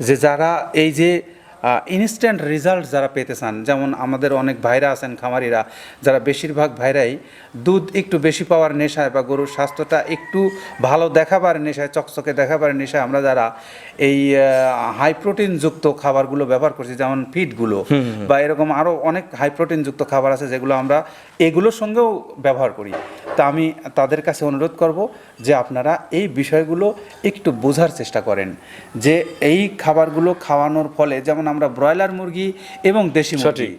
যে যারা এই যে ইনস্ট্যান্ট রেজাল্ট যারা পেতে চান যেমন আমাদের অনেক ভাইরা আছেন খামারিরা যারা বেশিরভাগ ভাইরাই দুধ একটু বেশি পাওয়ার নেশায় বা গরুর স্বাস্থ্যটা একটু ভালো দেখাবার নেশায় চকচকে দেখাবার নেশায় আমরা যারা এই হাই প্রোটিনযুক্ত খাবারগুলো ব্যবহার করছি যেমন ফিডগুলো বা এরকম আরও অনেক হাই প্রোটিনযুক্ত খাবার আছে যেগুলো আমরা এগুলোর সঙ্গেও ব্যবহার করি। তা আমি তাদের কাছে অনুরোধ করব যে আপনারা এই বিষয়গুলো একটু বোঝার চেষ্টা করেন যে এই খাবারগুলো খাওয়ানোর ফলে যেমন আমরা ব্রয়লার মুরগি এবং দেশি মুরগি।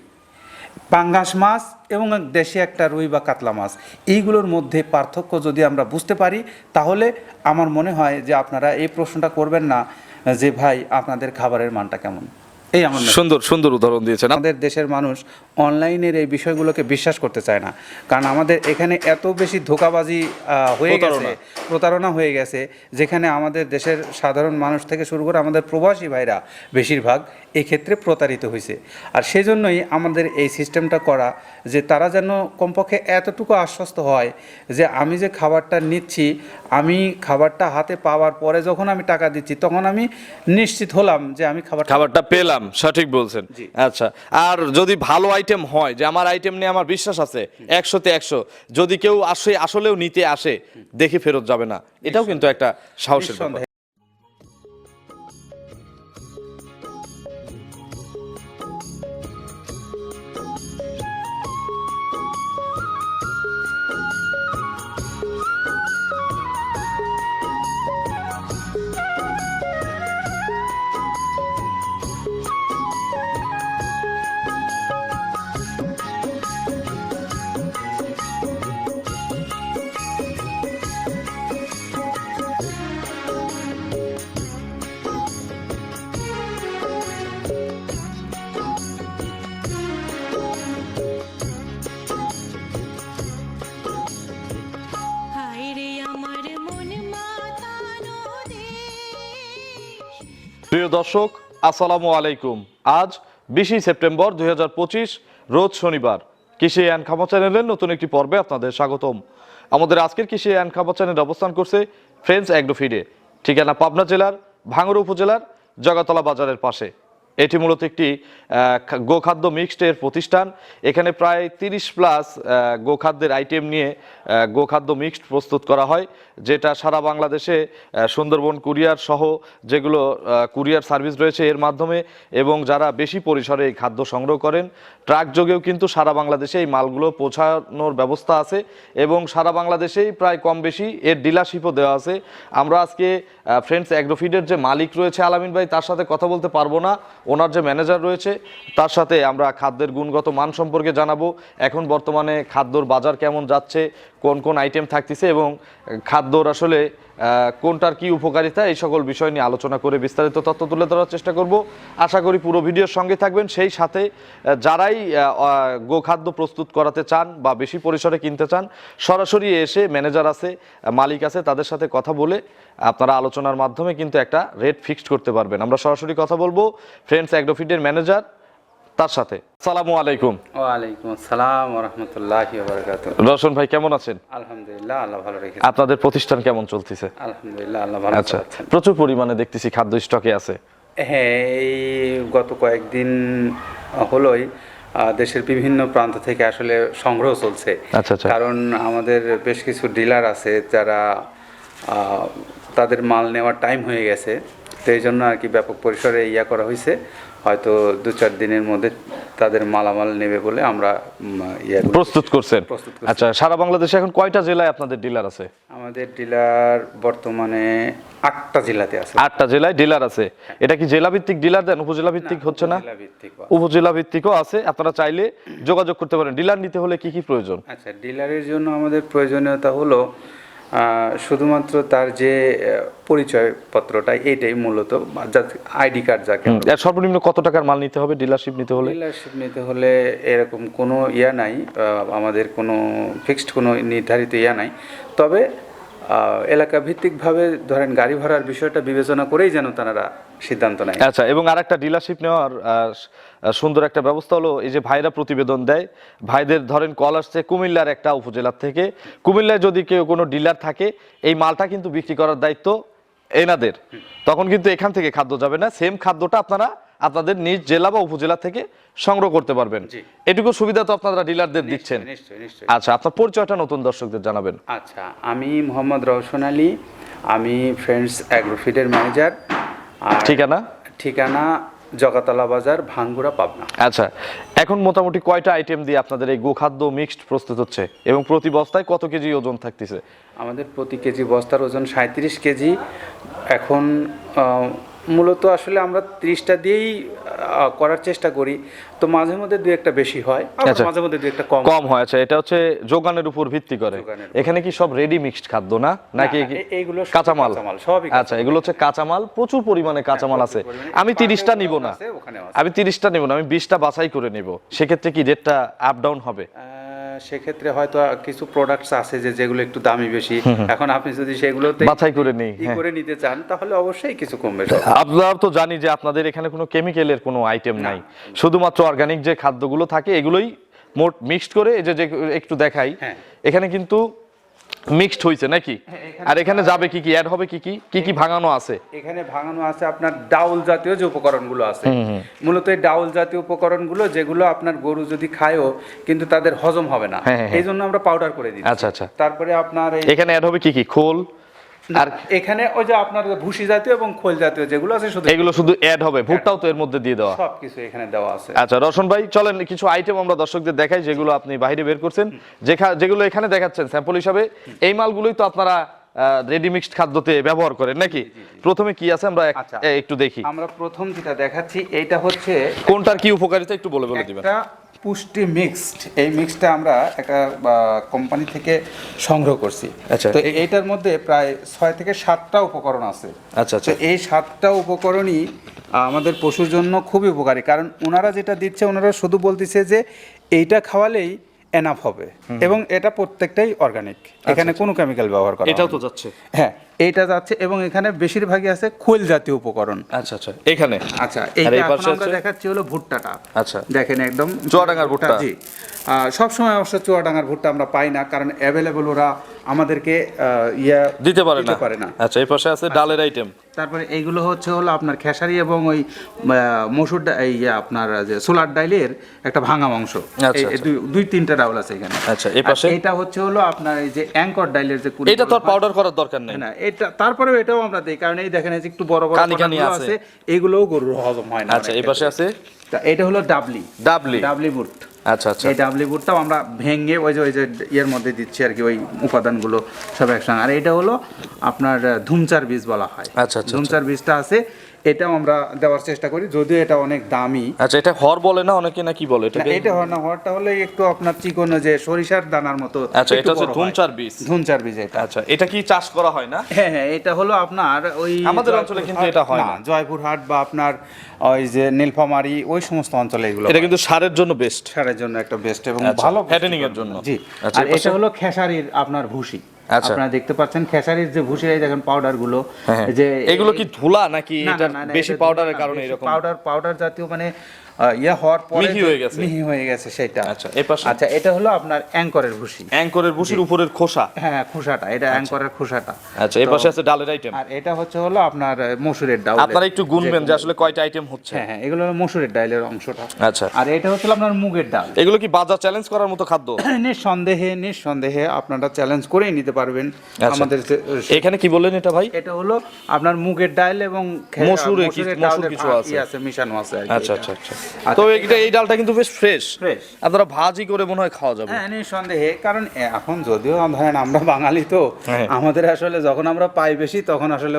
পাঙ্গাস মাছ এবং দেশে দেশি একটা রুই বা কাতলা মাছ। এইগুলোর মধ্যে পার্থক্য যদি আমরা বুঝতে পারি তাহলে আমার মনে হয় যে আপনারা এই প্রশ্নটা করবেন না যে ভাই আপনাদের খাবারের মানটা কেমন। এই আমার সুন্দর সুন্দর উদাহরণ দিয়েছেন। আমাদের দেশের মানুষ অনলাইনের এই বিষয়গুলোকে বিশ্বাস করতে চায় না। কারণ আমাদের এখানে এত বেশি ধোকাবাজি হয়ে গেছে প্রতারণা। প্রতারণা হয়ে গেছে যেখানে আমাদের দেশের সাধারণ মানুষ থেকে শুরু করে আমাদের প্রবাসী ভাইরা বেশিরভাগ এক্ষেত্রে প্রতারিত হয়েছে। আর সেজন্যই আমাদের এই সিস্টেমটা করা যে তারা যেন কমপক্ষে এতটুকু আশ্বস্ত হয় যে আমি যে খাবারটা নিচ্ছি আমি খাবারটা হাতে পাওয়ার পরে যখন আমি টাকা দিচ্ছি তখন আমি নিশ্চিত হলাম যে আমি খাবার খাবারটা পেলাম। সঠিক বলছেন। আচ্ছা আর যদি ভালো আইটেম হয় যে আমার আইটেম নিয়ে আমার বিশ্বাস আছে একশোতে একশো যদি কেউ আসে আসলেও নিতে আসে দেখে ফেরত যাবে না। এটাও কিন্তু একটা সাহসের প্রিয় দর্শক, আসসালামু আলাইকুম। আজ বিশে সেপ্টেম্বর দুই হাজার পঁচিশ, রোজ শনিবার। কৃষি অ্যান্ড খামা চ্যানেলের নতুন একটি পর্বে আপনাদের স্বাগতম। আমাদের আজকের কৃষি অ্যান্ড খামা চ্যানেল অবস্থান করছে ফ্রেন্ডস অ্যাগ্রোফিডে, ঠিকানা পাবনা জেলার ভাঙড়া উপজেলার জগাতলা বাজারের পাশে। এটি মূলত একটি গোখাদ্য মিক্সডের প্রতিষ্ঠান। এখানে প্রায় তিরিশ প্লাস গোখাদ্যের আইটেম নিয়ে গোখাদ্য মিক্সড প্রস্তুত করা হয়, যেটা সারা বাংলাদেশে সুন্দরবন কুরিয়ার সহ যেগুলো কুরিয়ার সার্ভিস রয়েছে এর মাধ্যমে, এবং যারা বেশি পরিসরে এই খাদ্য সংগ্রহ করেন, ট্রাক যোগেও কিন্তু সারা বাংলাদেশে এই মালগুলো পৌঁছানোর ব্যবস্থা আছে, এবং সারা বাংলাদেশেই প্রায় কম বেশি এর ডিলারশিপও দেওয়া আছে। আমরা আজকে ফ্রেন্ডস অ্যাগ্রোফিডের যে মালিক রয়েছে আলামিন ভাই, তার সাথে কথা বলতে পারব না। ওনার যে ম্যানেজার রয়েছে, তার সাথে আমরা খাদ্যের গুণগত মান সম্পর্কে জানাব। এখন বর্তমানে খাদ্যর বাজার কেমন যাচ্ছে, কোন কোন আইটেম থাকতেছে এবং খাদ্যর আসলে কোনটার কি উপকারিতা, এই সকল বিষয় নিয়ে আলোচনা করে বিস্তারিত তথ্য তুলে ধরার চেষ্টা করব। আশা করি পুরো ভিডিওর সঙ্গে থাকবেন। সেই সাথে যারাই গোখাদ্য প্রস্তুত করাতে চান বা বেশি পরিসরে কিনতে চান, সরাসরি এসে ম্যানেজার আছে, মালিক আছে, তাদের সাথে কথা বলে আপনারা আলোচনার মাধ্যমে কিন্তু একটা রেট ফিক্সড করতে পারবেন। আমরা সরাসরি কথা বলব। ফ্রেন্ডস, অ্যাগ্রোফিডের ম্যানেজার তার সাথে। সালামু আলাইকুম। ওয়ালাইকুম আসসালাম রহমতুল্লাহি বারকাত রোশন ভাই কেমন আছেন? আলহামদুলিল্লাহ আল্লাহ ভালো রেখেছে। আপনাদের প্রতিষ্ঠান কেমন চলতেছে? আলহামদুলিল্লাহ আল্লাহ ভালো আচ্ছা আচ্ছা প্রচুর পরিমাণে দেখতেছি খাদ্য স্টকে আছে। হ্যাঁ এই গত কয়েকদিন হলোই দেশের বিভিন্ন প্রান্ত থেকে আসলে সংগ্রহ চলছে। আচ্ছা, আচ্ছা। কারণ আমাদের বেশ কিছু ডিলার আছে যারা তাদের মাল নেওয়ার টাইম হয়ে গেছে। তো এই জন্য আর কি ব্যাপক পরিসরে ইয়া করা হয়েছে হয়তো দু চার দিনের মধ্যে তাদের মালামাল নেবে বলে আমরা উম, প্রস্তুত করছেন? আচ্ছা সারা বাংলাদেশে এখন কয়টা জেলায় আপনাদের ডিলার আছে? আমাদের ডিলার বর্তমানে আটটা জেলাতে আছে। আটটা জেলায় ডিলার আছে। এটা কি জেলা ভিত্তিক ডিলার দেন? উপজেলা ভিত্তিক হচ্ছে না? উপজেলা ভিত্তিকও আছে। আপনারা চাইলে যোগাযোগ করতে পারেন। ডিলার নিতে হলে কি কি প্রয়োজন? আচ্ছা ডিলারের জন্য আমাদের প্রয়োজনীয়তা হলো শুধুমাত্র তার যে পরিচয়পত্রটা এটাই মূলত আইডি কার্ড যাকে সর্বনিম্ন কত টাকার মাল নিতে হবে ডিলারশিপ নিতে হলে? ডিলারশিপ নিতে হলে এরকম কোনো ইয়া নাই আমাদের কোনো ফিক্সড কোনো নির্ধারিত ইয়া নাই। তবে এলাকা ভিত্তিকভাবে ধরেন গাড়ি ভাড়ার বিষয়টা বিবেচনা করেই যেন তারা সিদ্ধান্ত নেয়। আচ্ছা এবং আরেকটা ডিলারশিপ নেওয়ার সুন্দর একটা ব্যবস্থা হলো এই যে ভাইরা প্রতিবেদন দেয়। ভাইদের ধরেন কল আসছে কুমিল্লার একটা উপজেলার থেকে। কুমিল্লায় যদি কেউ কোনো ডিলার থাকে এই মালটা কিন্তু বিক্রি করার দায়িত্ব এনাদের। তখন কিন্তু এখান থেকে খাদ্য যাবে না। সেম খাদ্যটা আপনারা আপনাদের নিজ জেলা বা উপজেলা থেকে সংগ্রহ করতে পারবেন। এটুকু সুবিধা তো আপনারা ডিলারদের দিচ্ছেন। আচ্ছা আপনার পরিচয়টা নতুন দর্শকদের জানাবেন। আচ্ছা আমি মোহাম্মদ রওশন আলী। আমি ফ্রেন্ডস অ্যাগ্রোফিডের ম্যানেজার আর ঠিকানা? ঠিকানা জগাতলা বাজার ভাঙ্গুরা পাবনা। আচ্ছা এখন মোটামুটি কয়টা আইটেম দিয়ে আপনাদের এই গোখাদ্য মিক্সড প্রস্তুত হচ্ছে? এবং প্রতি বস্তায় কত কেজি ওজন থাকতেছে? আমাদের প্রতি কেজি বস্তার ওজন সাঁত্রিশ কেজি। এখন মূলত আসলে আমরা ত্রিশটা দিয়েই করার চেষ্টা করি। তো মাঝে মধ্যে দু একটা বেশি হয় আচ্ছা। মাঝে মধ্যে দু একটা কম কম হয়। আচ্ছা এটা হচ্ছে যোগানের উপর ভিত্তি করে। এখানে কি সব রেডি মিক্সড খাদ্য না? নাকি এইগুলো কাঁচামাল? আচ্ছা এগুলো হচ্ছে কাঁচামাল। প্রচুর পরিমাণে কাঁচামাল আছে। আমি তিরিশটা নিব না। আমি তিরিশটা নিব না আমি বিশটা বাছাই করে নিব। সেক্ষেত্রে কি রেটটা আপ ডাউন হবে? সেক্ষেত্রে হয়তো কিছু প্রোডাক্টস আছে যে যেগুলো একটু দামি বেশি এখন আপনি যদি সেগুলোতে বাছাই করে নিই হ্যাঁ। করে নিতে চান তাহলে অবশ্যই কিছু কমবে। আপনারা তো জানি যে আপনাদের এখানে কোনো কেমিক্যালের কোনো আইটেম নাই শুধুমাত্র অর্গানিক যে খাদ্যগুলো থাকে এগুলোই মোট মিক্সড করে এই যে যে একটু দেখাই হ্যাঁ। এখানে কিন্তু মিক্সড হয়েছে নাকি? আর এখানে যাবে কি কি? অ্যাড হবে কি কি? কি কি ভাঙানো আছে? এখানে ভাঙানো আছে আপনার ডাউল জাতীয় যে উপকরণগুলো আছে। মূলত এই ডাউল জাতীয় উপকরণগুলো যেগুলো আপনার গরু যদি খায়ও কিন্তু তাদের হজম হবে না। হ্যাঁ, হ্যাঁ, এই জন্য আমরা পাউডার করে দিই আচ্ছা আচ্ছা। তারপরে আপনার এখানে অ্যাড হবে কি কি? খোল? আর এখানে ওই যে আপনার ভুসি জাতীয় এবং খোল জাতীয় যেগুলো আছে শুধু এগুলো শুধু অ্যাড হবে ভুট্টাও তো এর মধ্যে দিয়ে দেওয়া। সব কিছু এখানে দেওয়া আছে। আচ্ছা রশন ভাই চলেন কিছু আইটেম আমরা দর্শকদের দেখাই যেগুলো আপনি বাইরে বের করছেন। যেগুলো এখানে দেখাচ্ছেন স্যাম্পল হিসাবে এই মালগুলোই তো আপনারা রেডি মিক্সড খাদ্যতে ব্যবহার করেন নাকি? প্রথমে কি আছে আমরা আচ্ছা। একটু দেখি। আমরা প্রথম যেটা দেখাচ্ছি এইটা হচ্ছে কোনটার কি উপকারিতা একটু বলে বলে দিবেন। পুষ্টি মিক্সড এই মিক্সটা আমরা একটা কোম্পানি থেকে সংগ্রহ করছি। আচ্ছা। তো এইটার মধ্যে প্রায় ছয় থেকে সাতটা উপকরণ আছে। আচ্ছা আচ্ছা। এই সাতটা উপকরণই আমাদের পশুর জন্য খুবই উপকারী। কারণ ওনারা যেটা দিচ্ছে ওনারা শুধু বলতেছে যে এইটা খাওয়ালেই এনাফ হবে। এবং এটা প্রত্যেকটাই অর্গানিক এখানে কোনো কেমিক্যাল ব্যবহার করা আচ্ছা, এটাও তো যাচ্ছে। হ্যাঁ। এইটা যাচ্ছে এবং এখানে বেশিরভাগই আছে খোল জাতীয় উপকরণ। আচ্ছা আচ্ছা এখানে? আচ্ছা এই পাশে আমরা দেখাচ্ছি হলো ভুট্টাটা। আচ্ছা। দেখেন একদম চুয়াডাঙ্গার ভুট্টা। জি। সব সময় অবশ্য চুয়াডাঙ্গার ভুট্টা আমরা পাই না কারণ অ্যাভেলেবল ওরা আমাদেরকে ইয়া দিতে পারে না। পারে না। আচ্ছা এই পাশে আছে ডালের আইটেম তারপরে এইগুলো হচ্ছে হলো আপনার খেসারি এবং ওই মসুর এই আপনার যে সোলার ডাইলের একটা ভাঙা মাংস। আচ্ছা, আচ্ছা। দুই- দুই তিনটা ডাউল আছে এখানে। আচ্ছা, এই পাশে? এটা হচ্ছে হলো আপনার এই যে অ্যাঙ্কর ডাইলের যে এটা তো পাউডার করার দরকার নেই। না এটা তারপরেও এটাও আমরা দেখি কারণ এই দেখেন যে একটু বড় বড়। আছে। এগুলোও গরুর হজম হয় না আচ্ছা এই পাশে আছে? তা এটা হলো ডাবলি। ডাবলি? ডাবলি বুট। আচ্ছা আচ্ছা। এই ডাবলি বুটটাও আমরা ভেঙে ওই যে ওই যে ইয়ের মধ্যে দিচ্ছি আর কি ওই উপাদানগুলো সব একসঙ্গে। আর এটা হলো আপনার ধুমচার বীজ বলা হয়। আচ্ছা, আচ্ছা, ধুমচার বীজটা আছে এটাও আমরা দেওয়ার চেষ্টা করি যদিও এটা অনেক দামি। আচ্ছা এটা হর বলে না অনেকে না কি বলে না, এটাকে এটা হয় না হওয়ারটা হলে একটু আপনার চিকন যে সরিষার দানার মতো আচ্ছা, এটা হচ্ছে ধুমচার বীজ। ধুমচার বীজ এটা। আচ্ছা এটা কি চাষ করা হয় না? হ্যাঁ হ্যাঁ এটা হলো আপনার ওই আমাদের অঞ্চলে কিন্তু এটা হয় না। জয়পুরহাট বা আপনার ওই যে নীলফামারি ওই সমস্ত অঞ্চলে এগুলো এটা কিন্তু সারের জন্য বেস্ট সারের জন্য একটা বেস্ট এবং আচ্ছা, ভালো ফ্যাটেনিং এর জন্য। জি। আচ্ছা, আর এটা হলো খেসারির আপনার ভুসি। আচ্ছা। আপনারা দেখতে পাচ্ছেন খেসারির যে ভুসি এই দেখেন পাউডারগুলো হ্যাঁ, যে এগুলো কি ধুলা নাকি এটা বেশি পাউডারের কারণে এরকম? পাউডার পাউডার জাতীয় মানে ইয়ে হওয়ার পরে মিহি হয়ে গেছে। মিহি হয়ে গেছে সেটা। আচ্ছা, এ পাশে? আচ্ছা এটা হলো আপনার অ্যাঙ্করের ভুসি। অ্যাঙ্করের ভুসির উপরের খোসা। হ্যাঁ খোসাটা এটা অ্যাঙ্করের খোসাটা। আচ্ছা এই পাশে আছে ডালের আইটেম আর এটা হচ্ছে হলো আপনার মসুরের ডাল। আপনারা একটু গুনবেন যে আসলে কয়টা আইটেম হচ্ছে। হ্যাঁ হ্যাঁ এগুলো হলো মসুরের ডালের অংশটা। আচ্ছা। আর এটা হচ্ছে আপনার মুগের ডাল। এগুলো কি বাজার চ্যালেঞ্জ করার মতো খাদ্য? নিঃসন্দেহে নিঃসন্দেহে আপনারা চ্যালেঞ্জ করেই নিতে পারবেন আচ্ছা। আমাদের এখানে কি বললেন এটা ভাই? এটা হলো আপনার মুগের ডাল এবং মসুরের মসুর কিছু আছে। আছে মিশানো আছে আচ্ছা। আচ্ছা আচ্ছা আচ্ছা, তো এটা এই ডালটা কিন্তু বেশ ফ্রেশ Fresh। আপনারা ভাজি করে মনে হয় খাওয়া যাবে। হ্যাঁ নিঃসন্দেহে। কারণ এখন যদিও ধরেন আমরা বাঙালি তো হ্যাঁ। আমাদের আসলে যখন আমরা পাই বেশি তখন আসলে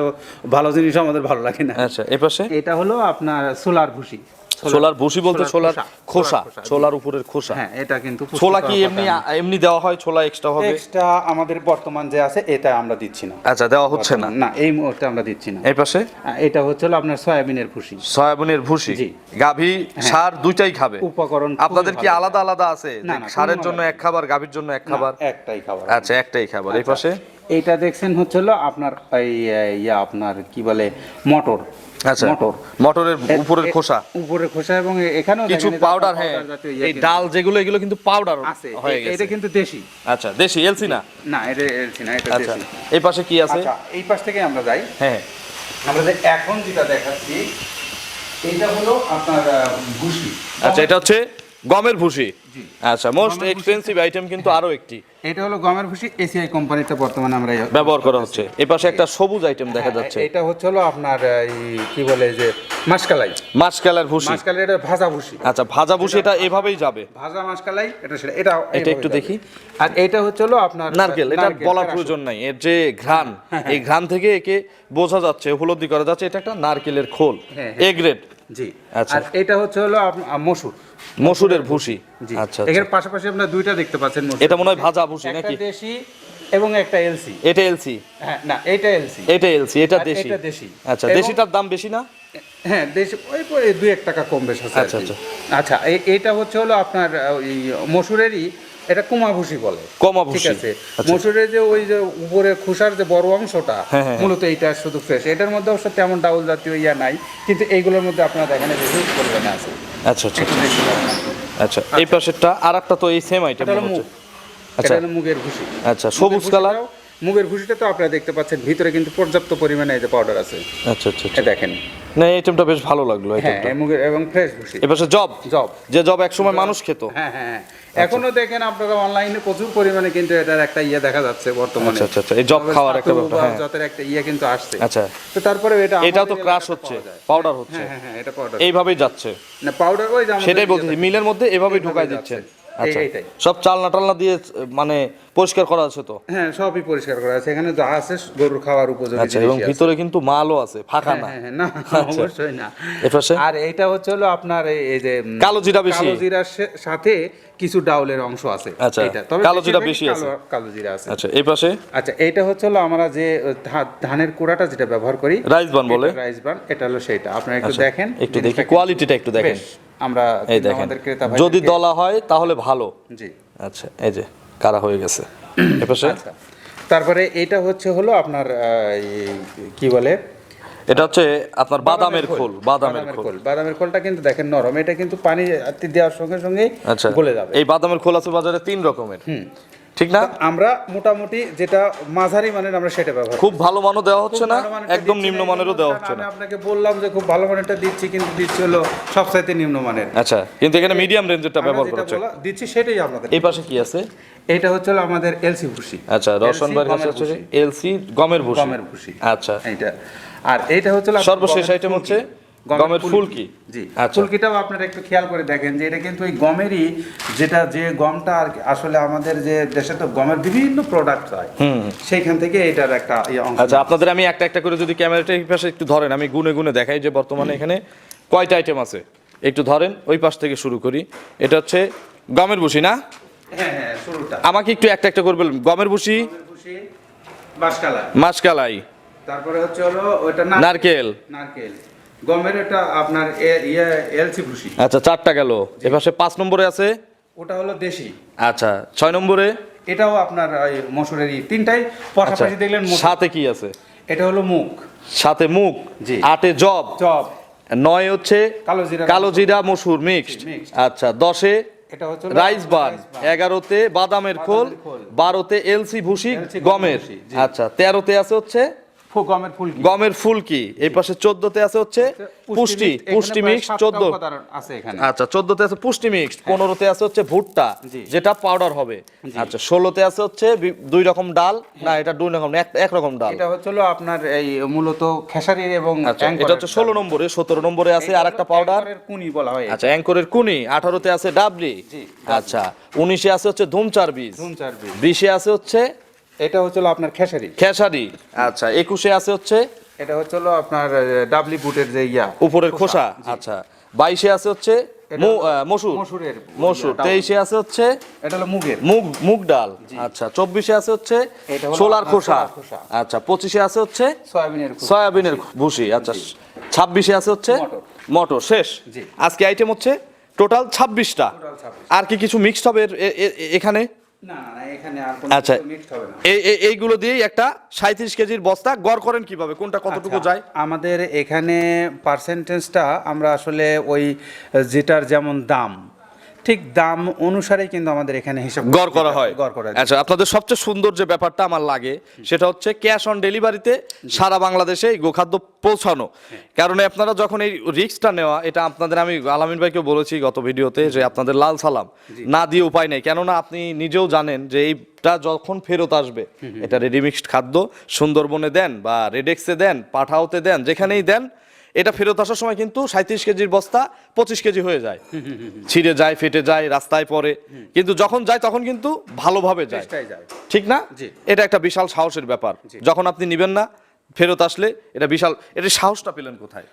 ভালো জিনিস আমাদের ভালো লাগে না। আচ্ছা এ পাশে এটা হলো আপনার সোলার ভুসি। ছোলার ভুসি বলতে ছোলার খোসা ছোলার উপরের খোসা। হ্যাঁ এটা কিন্তু ছোলা কি এমনি এমনি দেওয়া হয়? ছোলা এক্সট্রা হবে? এক্সট্রা আমাদের বর্তমান যে আছে এটা আমরা দিচ্ছি না। আচ্ছা দেওয়া হচ্ছে না? না এই মুহূর্তে আমরা দিচ্ছি না। এই পাশে? এটা হচ্ছে আপনার সয়াবিনের ভুসি। সয়াবিনের ভুসি? জি। গাভী সার দুইটাই খাবে? উপকরণ আপনাদের কি আলাদা আলাদা আছে? সারের জন্য এক খাবার গাভীর জন্য এক খাবার? একটাই খাবার। আচ্ছা একটাই খাবার। এই পাশে? এইটা দেখছেন হচ্ছে হলো আপনার এই ইয়া আপনার কি বলে মটর। আচ্ছা মটর। মটরের উপরের খোসা। উপরের খোসা এবং এখানেও কিছু পাউডার হ্যাঁ ইয়ে এই ডাল যেগুলো এগুলো কিন্তু পাউডার আছে। হয়ে গেছে। এটা কিন্তু দেশি। আচ্ছা দেশি এলসি না? না এটা এলসি না এটা আচ্ছা দেশি। এই পাশে কি আছে? আচ্ছা এই পাশ থেকে আমরা যাই। হ্যাঁ। আমরা যে এখন যেটা দেখাচ্ছি এটা হলো আপনার ভুসি। আচ্ছা এটা হচ্ছে গমের ভুসি। আচ্ছা মোস্ট এক্সপেন্সিভ আইটেম কিন্তু আরও একটি। এটা হলো গমের ভুসি এসিআই কোম্পানিতে বর্তমানে আমরা ব্যবহার করা হচ্ছে। এই পাশে একটা সবুজ আইটেম দেখা হ্যাঁ, যাচ্ছে। এটা হচ্ছে হলো আপনার এই কি বলে যে মাসকালাই। মাছকালার ভুসি। মাসকালাই এটা ভাজা ভুসি। আচ্ছা ভাজা ভুসি এটা এভাবেই যাবে। ভাজা মাসকালাই এটা সেটা এটা এটা একটু দেখি। আর এটা হচ্ছে হলো আপনার নারকেল এটা বলার প্রয়োজন নাই। এর যে ঘ্রাণ এই ঘ্রাণ থেকে একে বোঝা যাচ্ছে উপলব্ধি করা যাচ্ছে। এটা একটা নারকেলের খোল। হ্যাঁ, এ গ্রেড জি। আচ্ছা। আর এটা হচ্ছে হলো মসুর। মসুরের ভুসি। জি। আচ্ছা আচ্ছা। পাশাপাশি আপনার দুইটা দেখতে পাচ্ছেন এটা মনে হয় ভাজা ভুসি একটা নাকি? দেশি এবং একটা এলসি। এটা এলসি? হ্যাঁ না এটা এলসি। এটা এলসি এটা দেশি। এটা দেশি। আচ্ছা দেশিটার দাম বেশি না? হ্যাঁ দেশি ওই দুই এক টাকা কম বেশ আছে আচ্ছা, আচ্ছা। আচ্ছা এ- এটা হচ্ছে হলো আপনার ওই মসুরেরই এটা বলে। ঠিক আছে? আচ্ছা। মসুরের যে ওই যে উপরে খোসার যে বড় অংশটা হ্যাঁ, হ্যাঁ, মূলত এইটা শুধু ফ্রেশ এটার মধ্যে অবশ্য তেমন ডাউল জাতীয় ইয়া নাই কিন্তু এইগুলোর মধ্যে আপনারা দেখেন আছে আচ্ছা আচ্ছা। কি। আচ্ছা এই পাশেরটা আর একটা তো এই সেম আইটেম আচ্ছা। মুগের ভুসি। আচ্ছা সবুজ কালার? মুগের ভুসিটা তো আপনারা দেখতে পাচ্ছেন ভিতরে কিন্তু পর্যাপ্ত পরিমাণে এই যে পাউডার আছে। আচ্ছা আচ্ছা আচ্ছা। দেখেন। না এই আইটেমটা বেশ ভালো লাগল হ্যাঁ আইটেমটা এবং ফ্রেশ ভুসি। এ জব। জব। যে জব একসময় মানুষ খেত। হ্যাঁ হ্যাঁ হ্যাঁ। এখনও দেখেন আপনারা অনলাইনে প্রচুর পরিমাণে কিন্তু এটার একটা ইয়ে দেখা যাচ্ছে বর্তমানে। আচ্ছা, আচ্ছা, আচ্ছা। এই জব খাওয়ার একটা ব্যাপার, হ্যাঁ। যতের একটা ইয়ে কিন্তু আসছে। আচ্ছা। তো তারপরে এটা এটাও তো ক্রাশ হচ্ছে পাউডার হচ্ছে। হ্যাঁ হ্যাঁ হ্যাঁ এটা পাউডার এইভাবেই যাচ্ছে। না পাউডার ওই সেটাই বলতেছি বলছি মিলের মধ্যে এভাবেই ঢোকায় দিচ্ছেন। আচ্ছা। সব চালনা টালনা দিয়ে মানে পরিষ্কার করা আছে তো? হ্যাঁ সবই পরিষ্কার করা আছে। এখানে যা আছে গরুর খাওয়ার উপযোগী আচ্ছা এবং ভিতরে কিন্তু মালও আছে ফাঁকা হ্যাঁ, না? হ্যাঁ, হ্যাঁ, না আচ্ছা। অবশ্যই না। আর এটা হচ্ছে হলো আপনার এই- যে কালো জিরা বেশি। কালো জিরার সাথে কিছু ডাউলের অংশ আছে। আচ্ছা, এটা। তবে কালো জিরা বেশি আছে। কালো- জিরা আছে। আচ্ছা এই পাশে? আচ্ছা এটা হচ্ছে হলো আমরা যে ধানের কুড়াটা যেটা ব্যবহার করি রাইস বান বলে? রাইস ব্রান এটা হলো সেটা আপনারা একটু আচ্ছা, দেখেন। একটু দেখি, কোয়ালিটিটা একটু দেখেন। আমরা এই দেখেন। যদি দলা হয় তাহলে ভালো। জি। আচ্ছা এই যে কারা হয়ে গেছে? আচ্ছা। তারপরে এটা হচ্ছে হলো আপনার কি বলে? এটা হচ্ছে আপনার বাদামের খোল। বাদামের খোল। বাদামের খোলটা কিন্তু দেখেন নরম। এটা কিন্তু পানি দেওয়ার সঙ্গে সঙ্গে আচ্ছা। গলে যাবে। এই বাদামের খোল আছে বাজারে তিন রকমের। ঠিক না? আমরা মোটামুটি যেটা মাঝারি মানের আমরা সেটা ব্যবহার খুব ভালো মানও দেওয়া হচ্ছে না একদম নিম্ন মানেরও দেওয়া হচ্ছে না। আপনাকে বললাম যে খুব ভালো মানেরটা দিচ্ছি কিন্তু দিচ্ছি হলো সবচাইতে নিম্ন মানের। আচ্ছা কিন্তু এখানে মিডিয়াম রেঞ্জেরটা ব্যবহার করেছে বলা- দিচ্ছি সেটাই আপনাদের এই পাশে কি আছে? এটা হচ্ছে হলো আমাদের এলসি ভুসি। আচ্ছা রসন LC বাড়ি গমের হচ্ছে এলসি গমের ভুসি। গমের ভুসি। আচ্ছা। এইটা। আর এইটা হচ্ছে সর্বশেষ আইটেম হচ্ছে। গমের ফুলকি। জি। আচ্ছা। ফুলকিটাও আপনারা একটু খেয়াল করে দেখেন যে এটা কিন্তু ওই গমেরই যেটা যে গমটা আর আসলে আমাদের যে দেশে তো গমের বিভিন্ন প্রোডাক্ট হয়। সেইখান থেকে এটার একটা অংশ আচ্ছা আপনাদের আমি একটা একটা করে যদি ক্যামেরাটা এই পাশে একটু ধরেন আমি গুনে গুনে দেখাই যে বর্তমানে এখানে কয়টা আইটেম আছে। একটু ধরেন ওই পাশ থেকে শুরু করি। এটা হচ্ছে গমের ভুসি না? হ্যাঁ হ্যাঁ আমাকে একটু একটা একটা করবেন গমের গমের মাসকালাই। তারপরে হচ্ছে হলো ওইটা নারকেল। নারকেল। গমের এটা আপনার ইয়ে এলসি ভুসি। আচ্ছা চারটা গেল। এপাশে পাঁচ নম্বরে আছে? ওটা হলো দেশি। আচ্ছা ছয় নম্বরে? এটাও আপনার মসুরেরই। তিনটাই আচ্ছা পাশাপাশি দেখলেন মসুর। সাথে কি আছে? এটা হলো মুখ। সাথে মুখ? জি। আটে জব? চপ নয় হচ্ছে কালো জিরা কালো জিরা মসুর মিক্সড আচ্ছা দশে এটা হচ্ছে রাইস বান। এগারোতে বাদামের খোল। বারোতে এলসি ভুসি গমের। আচ্ছা তেরোতে আছে হচ্ছে গমের ফুলকি গমের ফুলকি এই পাশে চোদ্দতে আছে হচ্ছে পুষ্টি পুষ্টি মিক্স চোদ্দ। আছে এখানে। আচ্ছা চোদ্দতে আছে পুষ্টি মিক্সড পনেরোতে আছে হচ্ছে ভুট্টা যেটা পাউডার হবে। আচ্ছা ষোলোতে আছে হচ্ছে দুই রকম ডাল না এটা দুই রকম এক রকম ডাল। এটা হচ্ছে আপনার এই মূলত খেসারির এবং আচ্ছা এটা হচ্ছে ষোলো নম্বরে সতেরো নম্বরে আছে আর একটা পাউডার কুনি বলা হয় আচ্ছা অ্যাঙ্করের কুনি আঠারোতে আছে ডাবলি। আচ্ছা উনিশে আছে হচ্ছে ধুমচার বীজ। ধুমচার বীজ। বিশে আছে হচ্ছে এটা হচ্ছে আপনার খেসারি। খেসারি। আচ্ছা একুশে আছে হচ্ছে? এটা হচ্ছে আপনার ডাবলি বুটের যে ইয়া উপরের খোসা। আচ্ছা। বাইশে আছে হচ্ছে মু- মসুর। মসুরের মসুর। তেইশে আছে হচ্ছে এটা হলো মুগের। মুগ মুগ ডাল। আচ্ছা চব্বিশে আছে হচ্ছে এটা সোলার খোসা। ছোলার খোসা। আচ্ছা পঁচিশে আছে হচ্ছে সয়াবিনের সয়াবিনের ভুসি। আচ্ছা ছাব্বিশে আছে হচ্ছে মটর। মটর। শেষ। আজকে আইটেম হচ্ছে টোটাল ছাব্বিশটা। আর কি কিছু মিক্সড হবে এখানে? না না না এখানে আর আচ্ছা। এইগুলো দিয়েই একটা সাঁত্রিশ কেজির বস্তা গড় করেন কীভাবে কোনটা কতটুকু আচ্ছা, যায় আমাদের এখানে পার্সেন্টেজটা আমরা আসলে ওই যেটার যেমন দাম ঠিক দাম অনুসারেই কিন্তু আমাদের এখানে হিসাব গড় করা হয়। গড় করা হয়। আচ্ছা আপনাদের সবচেয়ে সুন্দর যে ব্যাপারটা আমার লাগে সেটা হচ্ছে ক্যাশ অন ডেলিভারিতে সারা বাংলাদেশে এই গোখাদ্য পৌঁছানো। কারণ আপনারা যখন এই রিস্কটা নেওয়া এটা আপনাদের আমি আলামিন ভাইকে বলেছি গত ভিডিওতে যে আপনাদের লাল সালাম। না দিয়ে উপায় নেই কেননা আপনি নিজেও জানেন যে এইটা যখন ফেরত আসবে এটা রেডিমিক্সড খাদ্য সুন্দরবনে দেন বা রেডেক্সে দেন পাঠাওতে দেন যেখানেই দেন এটা ফেরত আসার সময় কিন্তু সাঁত্রিশ কেজির বস্তা পঁচিশ কেজি হয়ে যায়। ছিঁড়ে যায় ফেটে যায় রাস্তায় পরে কিন্তু যখন যায় তখন কিন্তু ভালোভাবে যায়। ঠিক না? এটা একটা বিশাল সাহসের ব্যাপার। যখন আপনি নিবেন না ফেরত আসলে এটা বিশাল এটা সাহসটা পেলেন কোথায়?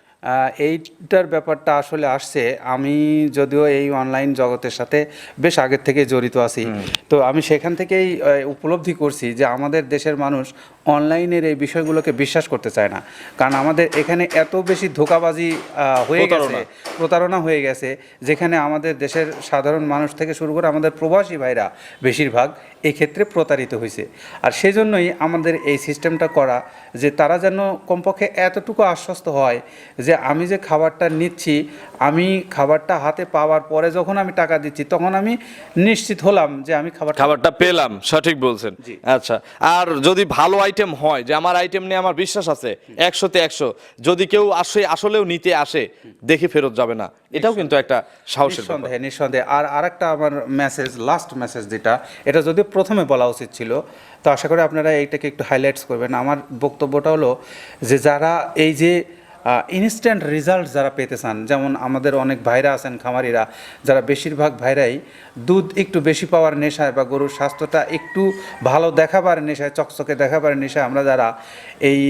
এইটার ব্যাপারটা আসলে আসছে। আমি যদিও এই অনলাইন জগতের সাথে বেশ আগের থেকে জড়িত আছি। তো আমি সেখান থেকেই উপলব্ধি করছি যে আমাদের দেশের মানুষ অনলাইনের এই বিষয়গুলোকে বিশ্বাস করতে চায় না। কারণ আমাদের এখানে এত বেশি ধোকাবাজি হয়ে গেছে প্রতারণা। হয়ে গেছে যেখানে আমাদের দেশের সাধারণ মানুষ থেকে শুরু করে আমাদের প্রবাসী ভাইরা বেশিরভাগ এই ক্ষেত্রে প্রতারিত হয়েছে। আর সেজন্যই আমাদের এই সিস্টেমটা করা যে তারা যেন কমপক্ষে এতটুকু আশ্বস্ত হয় যে আমি যে খাবারটা নিচ্ছি আমি খাবারটা হাতে পাওয়ার পরে যখন আমি টাকা দিচ্ছি তখন আমি নিশ্চিত হলাম যে আমি খাবার খাবারটা পেলাম সঠিক বলছেন। জি। আচ্ছা আর যদি ভালো আইটেম হয় যে আমার আইটেম নিয়ে আমার বিশ্বাস আছে একশোতে একশো যদি কেউ আসে আসলেও নিতে আসে দেখে ফেরত যাবে না এটাও কিন্তু একটা সাহসের নিঃসন্দেহে নিঃসন্দেহে। আর আরেকটা আমার মেসেজ লাস্ট মেসেজ যেটা এটা যদি প্রথমে বলা উচিত ছিল তো আশা করি আপনারা এইটাকে একটু হাইলাইটস করবেন। আমার বক্তব্যটা হলো যে যারা এই যে ইনস্ট্যান্ট রেজাল্ট যারা পেতে চান যেমন আমাদের অনেক ভাইরা আছেন খামারিরা যারা বেশিরভাগ ভাইরাই দুধ একটু বেশি পাওয়ার নেশায় বা গরুর স্বাস্থ্যটা একটু ভালো দেখাবার নেশায় চকচকে দেখাবার নেশায় আমরা যারা এই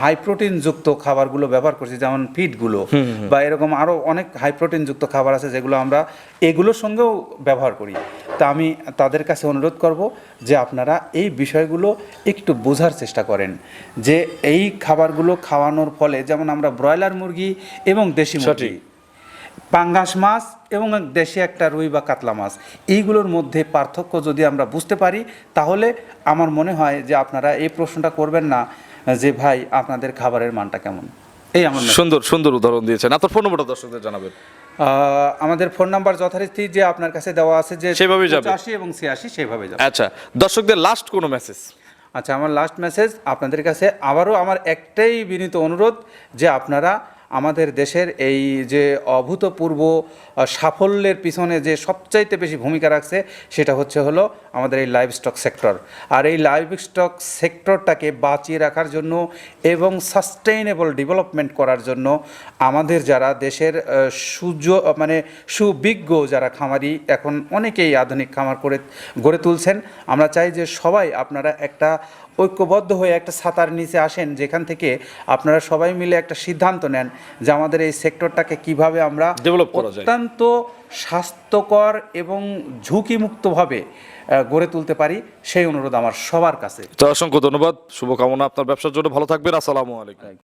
হাই প্রোটিনযুক্ত খাবারগুলো ব্যবহার করছি যেমন ফিডগুলো বা এরকম আরও অনেক হাই প্রোটিনযুক্ত খাবার আছে যেগুলো আমরা এগুলোর সঙ্গেও ব্যবহার করি। তা আমি তাদের কাছে অনুরোধ করব যে আপনারা এই বিষয়গুলো একটু বোঝার চেষ্টা করেন যে এই খাবারগুলো খাওয়ানোর ফলে যেমন আমরা ব্রয়লার মুরগি এবং দেশি মুরগি। পাঙ্গাস মাছ এবং দেশি একটা রুই বা কাতলা মাছ। এইগুলোর মধ্যে পার্থক্য যদি আমরা বুঝতে পারি তাহলে আমার মনে হয় যে আপনারা এই প্রশ্নটা করবেন না যে ভাই আপনাদের খাবারের মানটা কেমন? এই আমার সুন্দর সুন্দর উদাহরণ দিয়েছেন। আপনার ফোন নম্বরটা দর্শকদের জানাবেন। আমাদের ফোন নাম্বার যথারীতি যে আপনার কাছে দেওয়া আছে যে সেভাবেই যাবে। এবং ছিয়াশি সেভাবে যাবে। আচ্ছা দর্শকদের লাস্ট কোনো মেসেজ আচ্ছা আমার লাস্ট মেসেজ আপনাদের কাছে। আবারও আমার একটাই বিনীত অনুরোধ যে আপনারা আমাদের দেশের এই যে অভূতপূর্ব সাফল্যের পিছনে যে সবচাইতে বেশি ভূমিকা রাখছে, সেটা হচ্ছে হলো আমাদের এই লাইভ স্টক সেক্টর আর এই লাইভ স্টক সেক্টরটাকে বাঁচিয়ে রাখার জন্য এবং সাস্টেইনেবল ডেভেলপমেন্ট করার জন্য আমাদের যারা দেশের সুজ মানে সুবিজ্ঞ যারা খামারি, এখন অনেকেই আধুনিক খামার করে, গড়ে তুলছেন। আমরা চাই যে সবাই আপনারা একটা ঐক্যবদ্ধ হয়ে একটা ছাতার নিচে আসেন যেখান থেকে আপনারা সবাই মিলে একটা সিদ্ধান্ত নেন যে আমাদের এই সেক্টরটাকে কীভাবে আমরা ডেভেলপ করা যায়। অত্যন্ত স্বাস্থ্যকর এবং ঝুঁকিমুক্তভাবে গড়ে তুলতে পারি সেই অনুরোধ আমার সবার কাছে। তো অসংখ্য ধন্যবাদ শুভকামনা আপনার ব্যবসার জন্য ভালো থাকবেন আসসালামু আলাইকুম।